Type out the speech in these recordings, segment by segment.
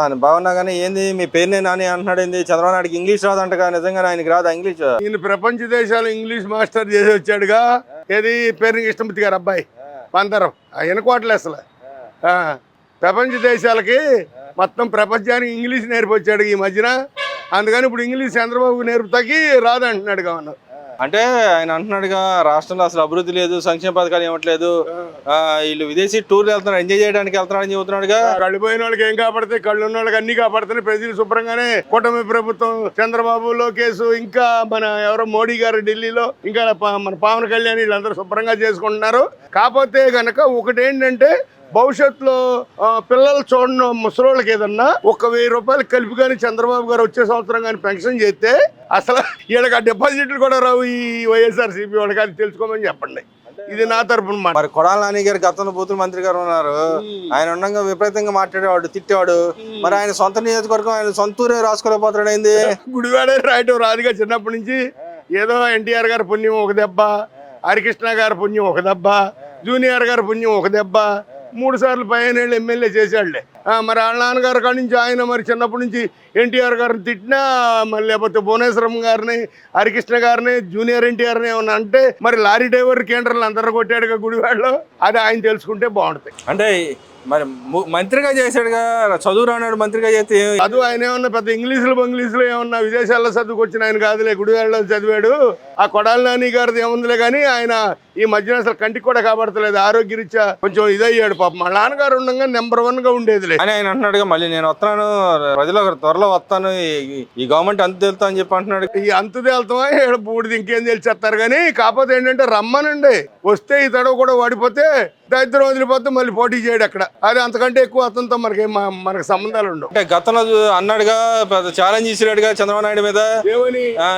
నేను బాగున్నా కానీ ఏంది మీ పేరునే నాని అంటున్నాడు ఏంది చంద్రబాబు నాయుడుకి ఇంగ్లీష్ రాదంటగా నిజంగా ఆయనకి రాదా ఇంగ్లీష్? ఈయన ప్రపంచ దేశాలు ఇంగ్లీష్ మాస్టర్ చేసి వచ్చాడుగా. ఏది పేరు ఇష్టమూర్తి గారు అబ్బాయి? పందరం వెనుకోవట్లే అసలు. ఆ, ప్రపంచ దేశాలకి మొత్తం ప్రపంచానికి ఇంగ్లీష్ నేర్పొచ్చాడు ఈ మధ్యన. అందుకని ఇప్పుడు ఇంగ్లీష్ చంద్రబాబు నేర్పుతాకి రాదంటున్నాడు కావాలి అంటే ఆయన అంటున్నాడుగా రాష్ట్రంలో అసలు అభివృద్ధి లేదు సంక్షేమ పథకాలు ఇవ్వట్లేదు వీళ్ళు విదేశీ టూర్లు వెళ్తున్నారు ఎంజాయ్ చేయడానికి వెళ్తున్నారని చెబుతున్నాడుగా. కళ్ళు పోయిన వాళ్ళకి ఏం కాపాడతాయి కళ్ళు ఉన్న వాళ్ళకి అన్ని కాపాడుతున్నాయి. ప్రజలు శుభ్రంగానే కూటమి ప్రభుత్వం చంద్రబాబు లోకేష్ ఇంకా మన ఎవరో మోడీ గారు ఢిల్లీలో ఇంకా మన పవన్ కళ్యాణ్ వీళ్ళందరూ శుభ్రంగా చేసుకుంటున్నారు. కాకపోతే కనుక ఒకటేంటంటే భవిష్యత్తులో పిల్లలు చూడని ముసలోళ్ళకి ఏదన్నా ఒక వెయ్యి రూపాయలు కలిపి కానీ చంద్రబాబు గారు వచ్చే సంవత్సరం కానీ పెన్షన్ చేస్తే అసలు వీళ్ళకి ఆ డిపాజిట్లు కూడా రావు ఈ వైఎస్ఆర్ సిపి వాళ్ళకి అది తెలుసుకోమని చెప్పండి. ఇది నా తరపున మాట. మరి కొడాల నాని గారు గతంలో బూతుల మంత్రి గారు ఉన్నారు. ఆయన ఉండగా విపరీతంగా మాట్లాడేవాడు తిట్టేవాడు. మరి ఆయన సొంత నియోజకవర్గం ఆయన సొంత ఊరే రాసుకోలేకపోతాడు ఏంది గుడివాడే రాయటం రాదుగా చిన్నప్పటి నుంచి. ఏదో ఎన్టీఆర్ గారి పుణ్యం ఒక దెబ్బ హరికృష్ణ గారి పుణ్యం ఒక దెబ్బ జూనియర్ గారి పుణ్యం ఒక దెబ్బ మూడు సార్లు ఏళ్ళు ఎమ్మెల్యే చేశాడులే. మరి వాళ్ళ నాన్నగారి కాడి నుంచి ఆయన మరి చిన్నప్పటి నుంచి ఎన్టీఆర్ గారిని తిట్టినా మరి లేకపోతే భువనేశ్వరం గారిని హరికృష్ణ గారిని జూనియర్ ఎన్టీఆర్ని ఏమన్నా అంటే మరి లారీ డ్రైవర్ కేంద్రాలు అందరూ కొట్టాడుగా గుడివాడలో. అది ఆయన తెలుసుకుంటే బాగుంటుంది. అంటే మరి మంత్రిగా చేశాడుగా చదువు రానాడు మంత్రిగా చేస్తే చదువు ఆయన ఏమన్నా పెద్ద ఇంగ్లీషులు బంగ్లీషులు ఏమన్నా విదేశాల్లో చదువుకొచ్చిన ఆయన కాదులే గుడివాడలో చదివాడు. ఆ కొడాలి నాని గారిది ఏముందిలే కానీ ఆయన ఈ మధ్యన అసలు కంటికి కూడా కాపాడతలేదు ఆరోగ్యరీత్యా కొంచెం ఇదయ్యాడు పాపం. మా నాన్నగారు ఉండగా నెంబర్ వన్గా ఉండేదిలే. అని ఆయన అంటున్నాడుగా మళ్ళీ నేను వస్తాను ప్రజలు త్వరలో వస్తాను ఈ- గవర్నమెంట్ అంత తెలుతా అని చెప్పి అంటున్నాడు. ఈ అంతు తేలుతామా? బూడిది ఇంకేం తెలిసేస్తారు కానీ కాకపోతే ఏంటంటే రమ్మనండి. వస్తే ఈ తడవ కూడా వాడిపోతే దరిద్రం వదిలిపోతే మళ్ళీ పోటీ చేయడు అక్కడ. అది అంతకంటే ఎక్కువ అతనితో మనకి మనకి సంబంధాలు ఉండవు. అంటే గతంలో అన్నాడుగా ఛాలెంజ్ ఇచ్చినాడుగా చంద్రబాబు నాయుడు మీద.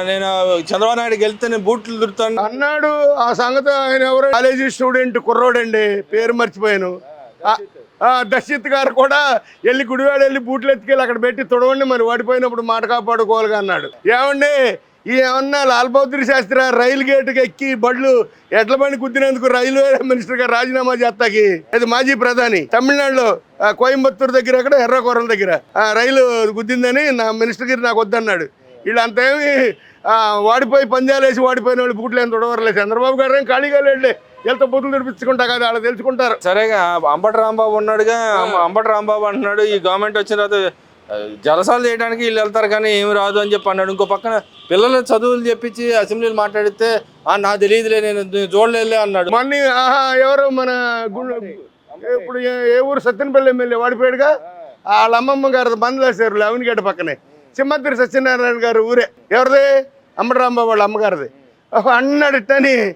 నేను చంద్రబాబు నాయుడు గెలిస్తే నేను బూట్లు దొరుకుతాను అన్నాడు ఆ సంగతి ఆయన ఎవరు కాలేజీ స్టూడెంట్ కుర్రోడండి పేరు మర్చిపోయాను. ఆ- దర్శిత్ గారు కూడా వెళ్ళి గుడివాడ వెళ్ళి బూట్లు ఎత్తుకెళ్ళి అక్కడ పెట్టి తుడవండి మరి వాడిపోయినప్పుడు మాట కాపాడుకోవాలిగా అన్నాడు. ఏమండి ఈ ఏమన్నా లాల్ బహదూర్ శాస్త్రి రైలు గేటుకి ఎక్కి బళ్ళు ఎడ్ల బండి గుద్దినందుకు రైల్వే మినిస్టర్ గారు రాజీనామా చేస్తాకి? అది మాజీ ప్రధాని. తమిళనాడులో కోయంబత్తూరు దగ్గర అక్కడ ఎర్రకోరం దగ్గర. ఆ, రైలు గుద్దిందని నా మినిస్టర్ గారు నాకు వద్దన్నాడు. వీళ్ళంతా ఏమి ఆ, వాడిపోయి పంజాలు వేసి వాడిపోయిన వాళ్ళు బూట్లు ఏం తొడవరలేదు చంద్రబాబు గారు ఏం ఖాళీగా లేడులే. వీళ్ళతో బూతులు తెరిపించుకుంటా కదా వాళ్ళు తెలుసుకుంటారు. సరేగా అంబటి రాంబాబు ఉన్నాడుగా అంబటి రాంబాబు అంటున్నాడు ఈ గవర్నమెంట్ వచ్చిన తర్వాత జలసాలు చేయడానికి వీళ్ళు వెళ్తారు కానీ ఏమి రాదు అని చెప్పి అన్నాడు. ఇంకో పక్కన పిల్లలు చదువులు చెప్పించి అసెంబ్లీలు మాట్లాడితే "ఆ, నాకు తెలియదులే నేను చూడలేదులే అన్నాడు. మొన్న ఆహా ఎవరు మన గుండె ఇప్పుడు ఏ- ఊరు సత్యనపల్లి ఎమ్మెల్యే వాడిపోయాడుగా? వాళ్ళ అమ్మమ్మ గారు బందలేశారు లవనిగడ్డ పక్కనే. సింహద్రి సత్యనారాయణ గారు ఊరే. ఎవరిది? అమ్మరాంబాబు వాళ్ళ అమ్మగారిది. ఓహో, అన్నాడు ఇట్టని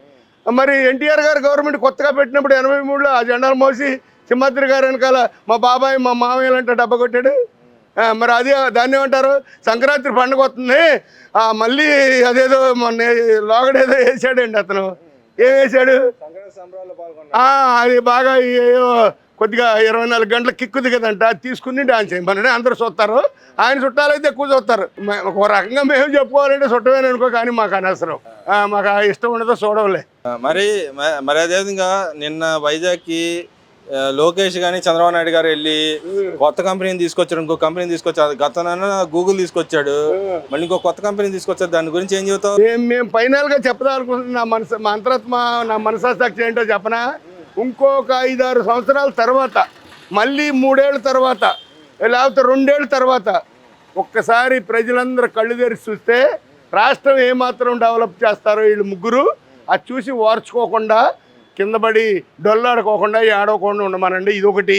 మరి ఎన్టీఆర్ గారు గవర్నమెంట్ కొత్తగా పెట్టినప్పుడు ఎనభై మూడులో ఆ జెండాలు మోసి సింహద్రి గారు వెనకాల మా బాబాయ్ మా మామయ్యలు అంటే డబ్బా కొట్టాడు. మరి అది దాన్ని ఏమంటారు? సంక్రాంతి పండుగ వస్తుంది. ఆ, మళ్ళీ అదేదో మొన్న లోగడేదో వేసాడండి అతను. ఏం వేసాడు? అది బాగా కొద్దిగా ఇరవై నాలుగు గంటల కిక్కుది కదంట అది తీసుకుని డాన్స్ చేయమని అందరూ చూస్తారు ఆయన చుట్టాలైతే ఎక్కువ చూస్తారు ఒక రకంగా మేము చెప్పుకోవాలంటే చుట్టమేని అనుకో కానీ మాకు అనవసరం. మాకు ఇష్టం ఉండదో చూడవులే. మరి మరి అదేవిధంగా నిన్న వైజాగ్కి లోకేష్ కానీ చంద్రబాబు నాయుడు గారు వెళ్ళి కొత్త కంపెనీని తీసుకొచ్చారు ఇంకో కంపెనీని తీసుకొచ్చారు. గతంలో గూగుల్ తీసుకొచ్చాడు. మళ్ళీ ఇంకో కొత్త కంపెనీ తీసుకొచ్చారు. దాని గురించి ఏం చెబుతావు? మేము ఫైనల్గా చెప్పదాలనుకుంటున్న. నా మనసు మా అంతరాత్మ నా మనసాక్షి ఏంటో చెప్పనా? ఇంకొక ఐదారు సంవత్సరాల తర్వాత మళ్ళీ మూడేళ్ళ తర్వాత లేకపోతే రెండేళ్ళ తర్వాత ఒక్కసారి ప్రజలందరూ కళ్ళు తెరిచి చూస్తే రాష్ట్రం ఏమాత్రం డెవలప్ చేస్తారో వీళ్ళు ముగ్గురు అది చూసి ఓర్చుకోకుండా కిందపడి డొల్లాడుకోకుండా ఏడవకుండా ఉండమనండి. ఇది ఒకటి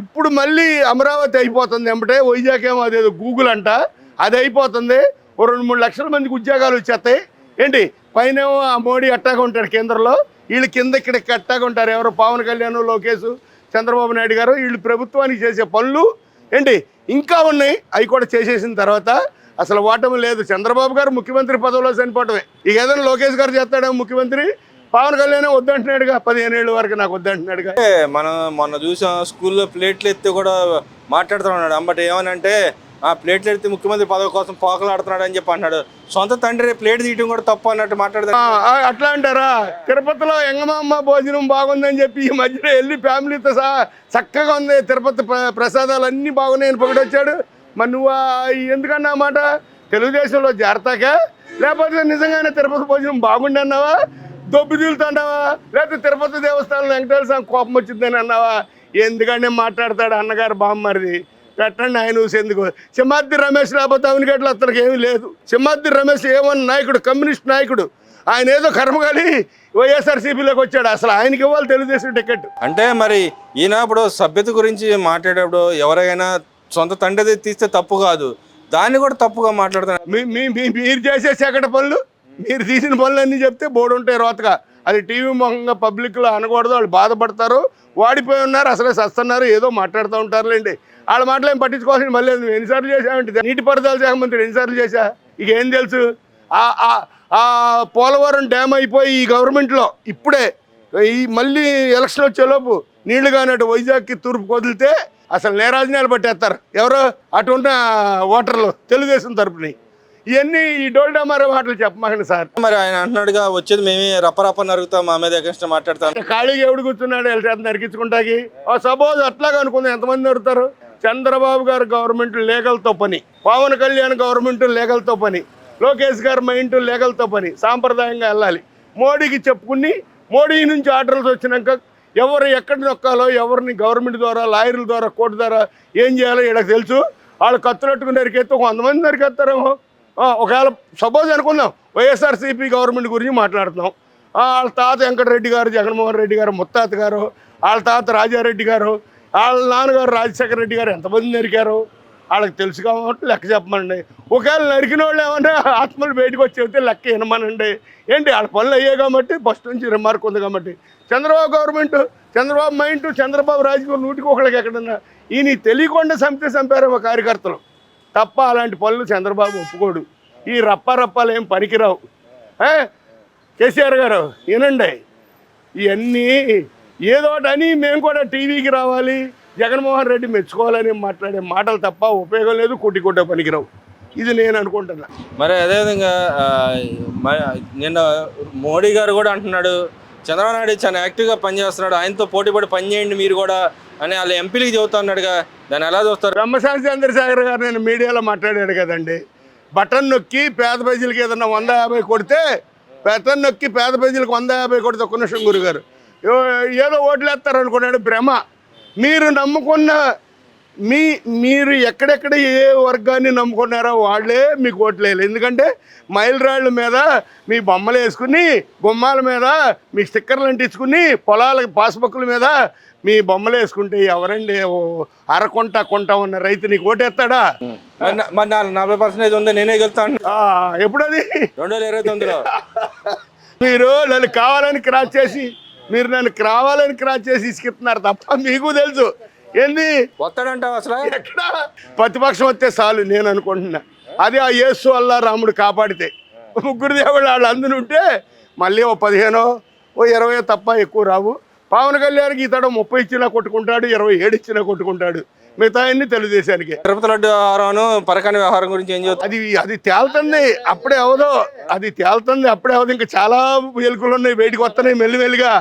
ఇప్పుడు మళ్ళీ అమరావతి అయిపోతుంది ఏమంటే వైజాగ్ ఏమో అదేదో గూగుల్ అంట అది అయిపోతుంది. ఓ రెండు మూడు లక్షల మందికి ఉద్యోగాలు వచ్చేస్తాయి. ఏంటి? పైన ఆ మోడీ అట్టాగా ఉంటాడు కేంద్రంలో. వీళ్ళు కింద ఇక్కడ కట్టాగా ఉంటారు. ఎవరు? పవన్ కళ్యాణ్ లోకేష్ చంద్రబాబు నాయుడు గారు వీళ్ళు ప్రభుత్వానికి చేసే పనులు ఏంటి? ఇంకా ఉన్నాయి. అవి కూడా చేసేసిన తర్వాత అసలు ఓటమి లేదు. చంద్రబాబు గారు ముఖ్యమంత్రి పదవిలో చనిపోవటమే. ఇక ఏదైనా లోకేష్ గారు చేస్తాడేమో ముఖ్యమంత్రి? పవన్ కళ్యాణ్ వద్దంటున్నాడుగా. పదిహేను ఏళ్ళ వరకు నాకు వద్దంటున్నాడుగా. మనం మొన్న చూసాం స్కూల్లో ప్లేట్లు ఎత్తి కూడా మాట్లాడుతూ ఉన్నాడు. అంబటి ఏమనంటే ప్లేట్లు ఎడితే ముఖ్యమంత్రి పదవి కోసం పోకలాడుతున్నాడు అని చెప్పి అన్నాడు. సొంత తండ్రి ప్లేట్ తీయటం కూడా తప్పు అన్నట్టు మాట్లాడతారు అట్లా అంటారా? తిరుపతిలో ఎంగమామ భోజనం బాగుందని చెప్పి ఈ మధ్యలో వెళ్ళి ఫ్యామిలీతో సహా చక్కగా ఉంది. తిరుపతి ప్రసాదాలు అన్నీ బాగున్నాయని పొగిడొచ్చాడు మరి నువ్వు ఎందుకన్నా మాట? తెలుగుదేశంలో చేరతాక లేకపోతే నిజంగానే తిరుపతి భోజనం బాగుండి అన్నావా? దొబ్బి తీలుతాంటావా లేకపోతే తిరుపతి దేవస్థానం వెంకటేశ్వర స్వామి కోపం వచ్చిందని అన్నావా? ఎందుకంటే మాట్లాడతాడు అన్నగారు బామ్మరిది. పెట్టండి ఆయన ఊసి ఎందుకు? సింహాద్రి రమేష్ లేకపోతే అవనిగట్ల అతనికి ఏమీ లేదు. సింహాద్రి రమేష్ ఏమన్నా నాయకుడు కమ్యూనిస్ట్ నాయకుడు ఆయన ఏదో కర్మగాలి వైఎస్ఆర్సీపీలోకి వచ్చాడు. అసలు ఆయనకి ఇవ్వాలి తెలుగుదేశం టికెట్. అంటే మరి ఈయన ఇప్పుడు సభ్యత గురించి మాట్లాడేటప్పుడు ఎవరైనా సొంత తండ్రిది తీస్తే తప్పు కాదు. దాన్ని కూడా తప్పుగా మాట్లాడుతున్నారు. మీరు చేసే సెకట పనులు మీరు తీసిన పనులు అన్నీ చెప్తే బోర్డు ఉంటాయి రోతగా. అది టీవీ ముఖంగా పబ్లిక్లో అనకూడదు వాళ్ళు బాధపడతారు వాడిపోయి ఉన్నారు అసలే సస్తున్నారు ఏదో మాట్లాడుతూ ఉంటారులేండి. వాళ్ళ మాటలు ఏం పట్టించుకోవాల్సింది? మళ్ళీ నువ్వు ఎన్నిసార్లు చేసావంటే నీటిపారుదల శాఖ మంత్రి ఎన్నిసార్లు చేశా? ఇక ఏం తెలుసు? ఆ- పోలవరం డ్యామ్ అయిపోయి ఈ గవర్నమెంట్లో ఇప్పుడే ఈ మళ్ళీ ఎలక్షన్ వచ్చేలోపు నీళ్ళు కానట్టు వైజాగ్కి తూర్పు వదిలితే అసలు నేరాజనాలు పట్టేస్తారు. ఎవరు? అటు ఉన్న ఓటర్లు తెలుగుదేశం తరపుని. ఇవన్నీ ఈ డోల్డామారా మాటలు చెప్పమాకండి సార్. మరి ఆయన అంటున్నాడుగా వచ్చేది మేమే రప్పరప్ప నరుగుతాం మా మీద ఎగస్ట్ మాట్లాడతాం. ఖాళీగా ఎవడు కూర్చున్నాడు వెళ్ళి నరికించుకుంటాకి? సపోజ్ అట్లాగా అనుకుందాం ఎంతమంది నడుతారు చంద్రబాబు గారు గవర్నమెంట్ లీగల్తో పని పవన్ కళ్యాణ్ గవర్నమెంట్ లీగల్తో పని లోకేష్ గారు మైండ్ లీగల్తో పని సాంప్రదాయంగా వెళ్ళాలి. మోడీకి చెప్పుకుని మోడీ నుంచి ఆర్డర్స్ వచ్చినాక ఎవరు ఎక్కడ నొక్కాలో ఎవరిని గవర్నమెంట్ ద్వారా లాయర్ల ద్వారా కోర్టు ద్వారా ఏం చేయాలో వీళ్ళకి తెలుసు. వాళ్ళు కత్తులట్టుకుని నరికేస్తే ఒక వంద మంది నరికేస్తారేమో. ఆ, ఒకవేళ సపోజ్ అనుకుందాం వైఎస్ఆర్సీపీ గవర్నమెంట్ గురించి మాట్లాడుతున్నాం. వాళ్ళ తాత వెంకటరెడ్డి గారు జగన్మోహన్ రెడ్డి గారు ముత్తాత గారు వాళ్ళ తాత రాజారెడ్డి గారు వాళ్ళ నాన్నగారు రాజశేఖర రెడ్డి గారు ఎంతమంది నరికారు? వాళ్ళకి తెలుసు కాబట్టి లెక్క చెప్పమండి ఒకవేళ నరికిన వాళ్ళు ఏమన్నా ఆత్మలు బయటకు వచ్చి చెబితే లెక్క వినమనండి. ఏంటి? వాళ్ళ పనులు అయ్యాయి కాబట్టి ఫస్ట్ నుంచి రిమార్క్ ఉంది కాబట్టి. చంద్రబాబు గవర్నమెంట్ చంద్రబాబు మైండ్ చంద్రబాబు రాజకీయ నూటికి ఒకళ్ళకి ఎక్కడన్నా. ఈయన తెలియకుండా చంపితే చంపారు ఒక కార్యకర్తలు. తప్ప అలాంటి పనులు చంద్రబాబు ఒప్పుకోడు. ఈ రప్ప రప్పాలు ఏం పనికిరావు. కేసీఆర్ గారు వినండి. ఇవన్నీ ఏదో ఒకటి అని మేము కూడా టీవీకి రావాలి జగన్మోహన్ రెడ్డి మెచ్చుకోవాలని మాట్లాడే మాటలు తప్ప ఉపయోగం లేదు కొట్టి కొట్టే పనికిరావు. ఇది నేను అనుకుంటున్నా. మరి అదేవిధంగా నిన్న మోడీ గారు కూడా అంటున్నాడు చంద్రబాబు నాయుడు చాలా యాక్టివ్గా పనిచేస్తున్నాడు ఆయనతో పోటీ పడి పని చేయండి మీరు కూడా అని వాళ్ళ ఎంపీలకి చెబుతా ఉన్నాడుగా. దాన్ని ఎలా చూస్తారు? బ్రహ్మశాంతి చంద్రశేఖర్ గారు నేను మీడియాలో మాట్లాడాడు కదండి. బటన్ నొక్కి పేద ప్రజలకి ఏదన్నా వంద యాభై కొడితే బటన్ నొక్కి పేద ప్రజలకు వంద యాభై కొడితే ఒక్క నిమిషం గురుగారు. ఏదో ఓట్లు వేస్తారు అనుకున్నాడు భ్రమ మీరు నమ్ముకున్న మీ మీరు ఎక్కడెక్కడ ఏ వర్గాన్ని నమ్ముకున్నారో వాళ్ళే మీకు ఓట్లేదు ఎందుకంటే మైలురాళ్ళ మీద మీ బొమ్మలు వేసుకుని బొమ్మల మీద మీ స్టిక్కర్లు అంటించుకుని పొలాల పాస్బుక్ల మీద మీ బొమ్మలు వేసుకుంటే ఎవరండి? అరకొంట కొంట ఉన్న రైతు నీకు ఓటేస్తాడా? మరి నలభై పర్సెంటేజ్ ఉంది నేనే గెలుతాను ఎప్పుడది? రెండు వేల ఇరవై తొమ్మిదిలో. మీరు నన్ను కావాలని క్రాస్ చేసి మీరు నన్ను కావాలని క్రాస్ చేసి ఇసుకిస్తున్నారు తప్ప మీకు తెలుసు. ఏంది? వస్తాడంటావు అసలు? ఎక్కడ? ప్రతిపక్షం వస్తే చాలు నేను అనుకుంటున్నా. అదే ఆ యేసు అల్లా రాముడు కాపాడితే. ముగ్గురు దేవుళ్ళు వాళ్ళు అందుని ఉంటే మళ్ళీ ఓ పదిహేనో ఓ ఇరవై తప్ప ఎక్కువ రావు. పవన్ కళ్యాణ్కి ఇతడు ముప్పై ఇచ్చినా కొట్టుకుంటాడు ఇరవై ఏడు ఇచ్చినా కొట్టుకుంటాడు. మిగతా అన్ని తెలుగుదేశానికి. తిరుపతి లడ్డు వ్యవహారం పరకాని వ్యవహారం గురించి ఏం చెబుతారు అది అది తేలుతుంది అప్పుడే అవదో అది తేలుతుంది అప్పుడే అవదు ఇంకా చాలా ఎలుకలు ఉన్నాయి బయటికి వస్తున్నాయి మెల్లిమెల్లిగా.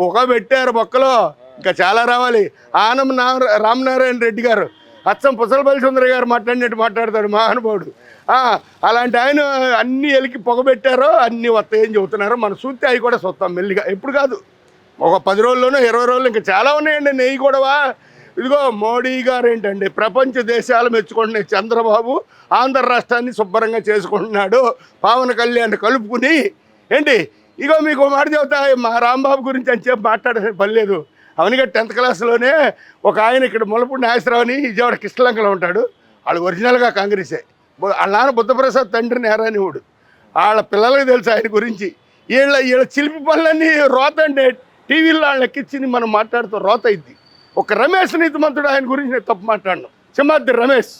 పొగ పెట్టారు బొక్కలో ఇంకా చాలా రావాలి. ఆనం రామనారాయణ రెడ్డి గారు అచ్చం పుసలపల్లి సుందర గారు మాట్లాడినట్టు మాట్లాడతాడు మహానుభావుడు అలాంటి ఆయన అన్ని ఎలికి పొగ పెట్టారో అన్ని వస్తాయని చెబుతున్నారు. మన సూత్తి అవి కూడా చూస్తాం మెల్లిగా. ఎప్పుడు కాదు. ఒక పది రోజుల్లోనూ ఇరవై రోజులు ఇంకా చాలా ఉన్నాయండి నెయ్యి కూడా ఇదిగో మోడీ గారు ఏంటండి ప్రపంచ దేశాలు మెచ్చుకుంటున్నాయి చంద్రబాబు ఆంధ్ర రాష్ట్రాన్ని శుభ్రంగా చేసుకుంటున్నాడు పవన్ కళ్యాణ్ కలుపుకుని. ఏంటి? ఇగో మీకు మాట చెబుతా మా రాంబాబు గురించి అని చెప్పి మాట్లాడే పర్లేదు అవనిగా టెన్త్ క్లాస్లోనే ఒక ఆయన ఇక్కడ ములపూడి నాగేశ్వరరావు అని విజయవాడ కృష్ణలంకలో ఉంటాడు. వాళ్ళు ఒరిజినల్గా కాంగ్రెసే. వాళ్ళ నాన్న బుద్ధప్రసాద్ తండ్రి నేరానివుడు. వాళ్ళ పిల్లలకి తెలుసు ఆయన గురించి. వీళ్ళ వీళ్ళ చిలిపి పనులన్నీ రోతండి. టీవీలో వాళ్ళకి ఇచ్చింది మనం మాట్లాడుతూ రోత అయింది. ఒక రమేష్ నీతిమంతుడు ఆయన గురించి నేను తప్పు మాట్లాడను. సింహాద్రి రమేష్.